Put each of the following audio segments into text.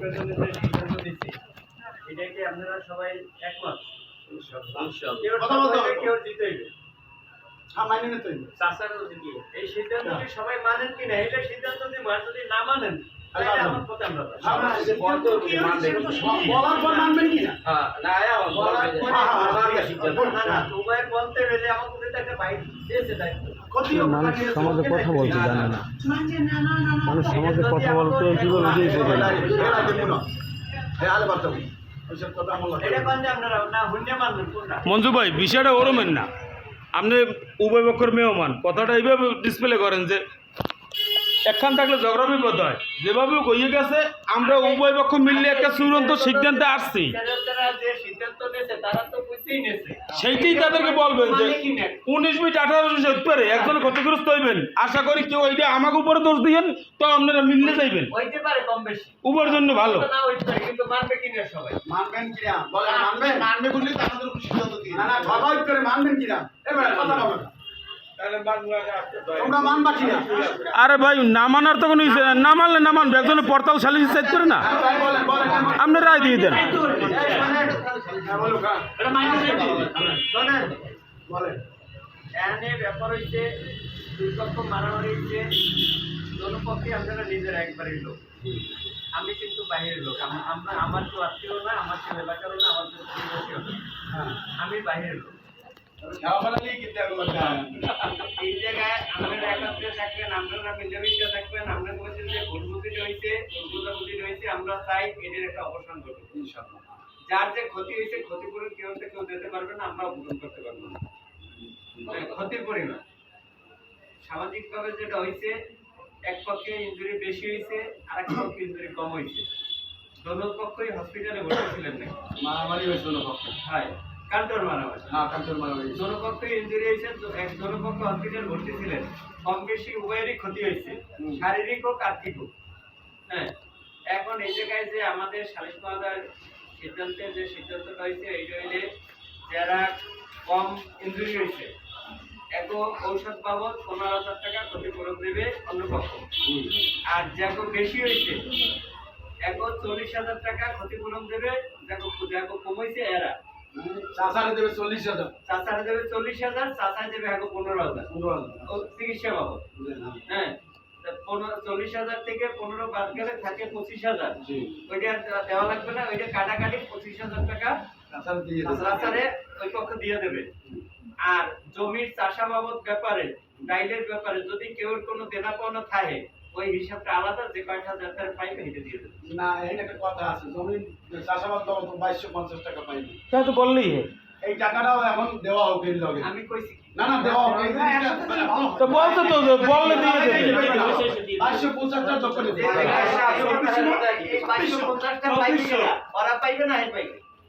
নির্বাচনের যে সিদ্ধান্ত নিচ্ছি এটা আপনারা সবাই একমত কেউ হ্যাঁ এই সিদ্ধান্তটি মানেন কি না? এটা সিদ্ধান্ত যদি না মানেন। হ্যাঁ, হ্যাঁ, বলতে হ্যাঁ, হ্যাঁ, হ্যাঁ, গেলে আমার মনে মানুষ সমাজে কথা বলতে জানে না। মানুষ সমাজে কথা বলতে জীবন নিজেই বোঝে না। মঞ্জু ভাই, বিষয়টা ওরমেন না। আপনি উভয় পক্ষের মেয়মান। কথাটা এইভাবে ডিসপ্লে করেন যে একখান থাকলে ঝগড়া বিপদ হয় যেভাবে কইয়ে গেছে আমরা উভয় পক্ষ মিললে একটা চূড়ান্ত সিদ্ধান্তে আসছি সেইটাই তাদেরকে বলবেন যে মানে? উনিশ মিনিট আঠারোশো সত্তর পারে একজন ক্ষতিগ্রস্ত হইবেন আশা করি কেউ ওইটা আমাকে উপরে দোষ দিয়েন তো আপনারা মিললে যাইবেন হইতে পারে কম বেশি উভয়ের জন্য ভালো না হইতে মানবে সবাই মানবেন কি না? মানবেন? না, না, ভগাই করে মানবেন কি না? এবার কথা বলো আরে ভাই না মানার তো কোনো ইসে- না মানলে না মানবে একজনের পর্তাল সালিশ চাইতে করে না। হ্যাঁ। আপনি রায় দিয়ে দেন। হ্যাঁ, হ্যাঁ। শোনেন বলেন। এখানে ব্যাপার হইছে দুই পক্ষ মারামারি হইছে। দোনোপক্ষে আপনারা নিজের একবারই লোক। আমি কিন্তু বাইরের লোক। আমার তো আত্মীয় না আমার তো এলাকারও না আমার হ্যাঁ। আমি বাইরের লোক। এই জায়গায় আপনারা একত্রে। যার যে ক্ষতি হয়েছে ক্ষতিপূরণ কেউ কেউ দিতে পারবে না আমরা পূরণ করতে পারব না ক্ষতির পরিমাণ সামাজিকভাবে যেটা হয়েছে এক পক্ষে ইঞ্জুরি বেশি হয়েছে আর এক পক্ষে ইঞ্জুরি কম হয়েছে দোনো পক্ষই হসপিটালে ভর্তি ছিলেন নাকি মারামারি হয়েছে ওর পক্ষে। হয় কান্টর হ্যাঁ, মারামারি হয়েছে। ইঞ্জুরি এক হসপিটাল ভর্তি ছিলেন। কম বেশি উভয়েরই ক্ষতি হয়েছে হুম। শারীরিক হোক আর্থিক হোক। হ্যাঁ এখন এই জায়গায় যে আমাদের সালিশ মহোদয়ের সিদ্ধান্তে যে সিদ্ধান্তটা হয়েছে এইটা হইলে যারা কম ইঞ্জুরি হয়েছে এক ঔষধ বাবদ পনেরো হাজার টাকা ক্ষতিপূরণ দেবে অন্য পক্ষ। আর যাকে বেশি হয়েছে এক চল্লিশ হাজার টাকা দেবে যাকে যাকে কমেছে এরা। চাচারে দেবে চল্লিশ হাজার। চাচারা দেবে চল্লিশ হাজার চাচাই দেবে এখন পনেরো হাজার। পনেরো হাজার। ও চিকিৎসা বাবদ। হ্যাঁ পনেরো চল্লিশ হাজার থেকে পনেরো বাদ গেলে থাকে পঁচিশ হাজার। ওইটা আর দেওয়া লাগবে না ওইটা কাটাকাটি পঁচিশ হাজার টাকা দিয়ে ওই পক্ষ দিয়ে দেবে। আর জমির চাষা বাবদ ব্যাপারে ডাইলের ব্যাপারে যদি কেউ কোনো দেনা পাওনা থাকে ওই হিসাবটা আলাদা যে কয়টা হাজার টাকা পাইবে এটা দিয়ে দেবে। না এখানে একটা কথা আছে জমি চাষাবাদ দেওয়া তো বাইশশো পঞ্চাশ টাকা পাইনি তাই তো বললেই। এই টাকাটাও এখন দেওয়া হোক এর লগে। আমি কইছি না না দেওয়া হোক। এই জিনিসটা ভালো তো বলতে তো বললে দিয়ে দেবে। বাইশশো পঞ্চাশটা যোগ করে দিবে। এই বাইশশো পঞ্চাশটা পাইবে। ওরা পাইবে না পাইবে।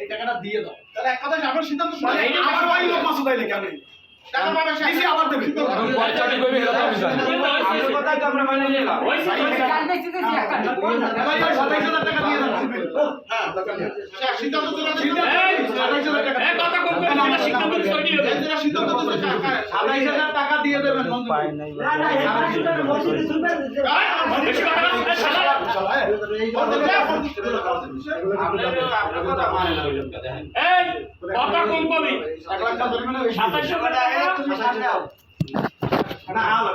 এই টাকাটা দিয়ে দাও। তাহলে এক কথা আমার সিদ্ধান্ত আমার আবার ওই লোক মাসুদ আইলে কেন টাকা পাবে মেনে দিয়ে হ্যাঁ দেবেন কথা মানে জরিমানা হয়েছে। সাতাশশো টাকা, আমার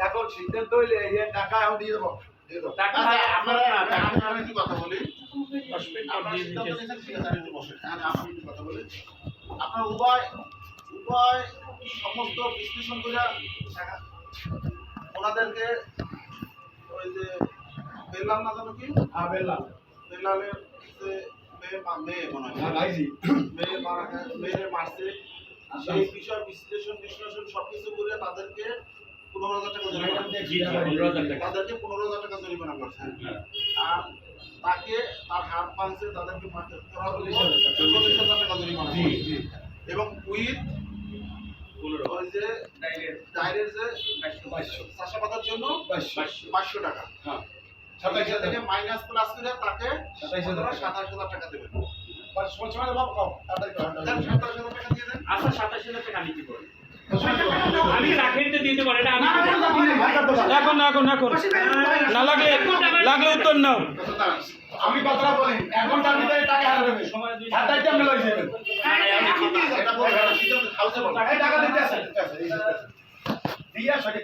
এখন সিদ্ধান্ত হইলে টাকা আমি দিয়ে দেবো। টাকা আচ্ছা, আপনারা আপনারা আমি আমি কথা বলি। আপনারা সিদ্ধান্ত নিয়েছেন, ঠিক আছে, একটু বসেন। আমি আমি একটু কথা বলি। আপনার উভয় উভয় সমস্ত বিশ্লেষণ করে ওনাদেরকে ওই যে বেললাম না জানো কি? হ্যাঁ বেললাম বেলালের যে মেয়ে মনে হয়। হ্যাঁ মেয়ে মারা মেয়ে মারছে সেই বিষয় বিশ্লেষণ বিশ্লেষণ সবকিছু করে তাদেরকে পনেরো হাজার টাকা জরিমানা জি জি 15000 টাকা। তাদেরকে পনেরো হাজার টাকা জরিমানা করছে। আর তাকে তার হাত পাংছে তাদেরকে এবং উইথ ওই যে ডাইরের যে চাষাবাদের জন্য পাঁচশো। টাকা। হ্যাঁ। সাতাইশ সাতাইশ থেকে মাইনাস প্লাস করে তাকে সাতাইশ হাজার টাকা। সাতাশ হাজার টাকা দেবেন। সাতাশ হাজার টাকা দিয়ে দেন। আচ্ছা সাতাশ হাজার টাকা আমি কি। আমি রাখেতে দিতে পারি না, না, না, না, এখন এখন এখন। না লাগলে লাগলে উত্তর নাও। আমি কথাটা বলি এখন তার ভিতরে টাকা হারাবে হাত দাইতে আমরা লই যাবেন। এটা না, সিদ্ধান্ত হাউসে বলবেন। এই টাকা দিতে আছে। দিয়ে সঠিক